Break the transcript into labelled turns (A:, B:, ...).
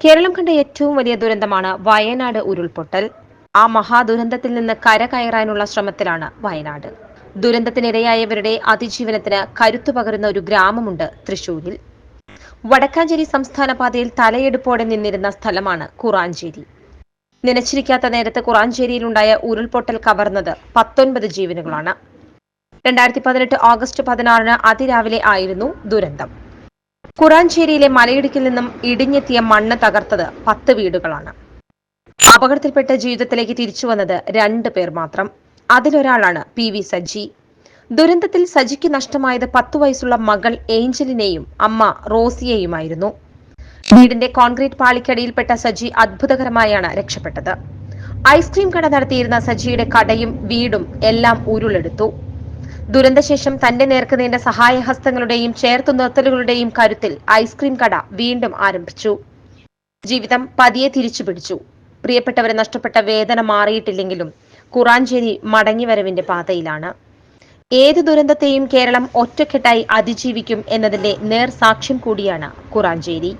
A: കേരളം കണ്ട ഏറ്റവും വലിയ ദുരന്തമാണ് വയനാട് ഉരുൾപൊട്ടൽ. ആ മഹാദുരന്തത്തിൽ നിന്ന് കരകയറാനുള്ള ശ്രമത്തിലാണ് വയനാട്. ദുരന്തത്തിനിരയായവരുടെ അതിജീവനത്തിന് കരുത്തു പകരുന്ന ഒരു ഗ്രാമമുണ്ട് തൃശൂരിൽ. വടക്കാഞ്ചേരി സംസ്ഥാന പാതയിൽ തലയെടുപ്പോടെ നിന്നിരുന്ന സ്ഥലമാണ് കുറാഞ്ചേരി. നനച്ചിരിക്കാത്ത നേരത്ത് കുറാഞ്ചേരിയിലുണ്ടായ ഉരുൾപൊട്ടൽ കവർന്നത് പത്തൊൻപത് ജീവനുകളാണ്. രണ്ടായിരത്തി പതിനെട്ട് ഓഗസ്റ്റ് പതിനാറിന് അതിരാവിലെ ആയിരുന്നു ദുരന്തം. കുറാഞ്ചേരിയിലെ മലയിടുക്കിൽ നിന്നും ഇടിഞ്ഞെത്തിയ മണ്ണ് തകർത്തത് പത്ത് വീടുകളാണ്. അപകടത്തിൽപ്പെട്ട ജീവിതത്തിലേക്ക് തിരിച്ചു വന്നത് രണ്ട് പേർ മാത്രം. അതിലൊരാളാണ് പി വി സജി. ദുരന്തത്തിൽ സജിക്ക് നഷ്ടമായത് പത്തു വയസ്സുള്ള മകൾ ഏഞ്ചലിനെയും അമ്മ റോസിയെയുമായിരുന്നു. വീടിന്റെ കോൺക്രീറ്റ് പാളിക്കടിയിൽപ്പെട്ട സജി അത്ഭുതകരമായാണ് രക്ഷപ്പെട്ടത്. ഐസ്ക്രീം കട നടത്തിയിരുന്ന സജിയുടെ കടയും വീടും എല്ലാം ഉരുളെടുത്തു. ദുരന്തശേഷം തന്റെ നേർക്ക് നീണ്ട സഹായഹസ്തങ്ങളുടെയും ചേർത്തു നിർത്തലുകളുടെയും കരുത്തിൽ ഐസ്ക്രീം കട വീണ്ടും ആരംഭിച്ചു. ജീവിതം പതിയെ തിരിച്ചു പിടിച്ചു. പ്രിയപ്പെട്ടവരെ നഷ്ടപ്പെട്ട വേദന മാറിയിട്ടില്ലെങ്കിലും കുറാഞ്ചേരി മടങ്ങിവരവിന്റെ പാതയിലാണ്. ഏത് ദുരന്തത്തെയും കേരളം ഒറ്റക്കെട്ടായി അതിജീവിക്കും എന്നതിന്റെ നേർസാക്ഷ്യം കൂടിയാണ് കുറാഞ്ചേരി.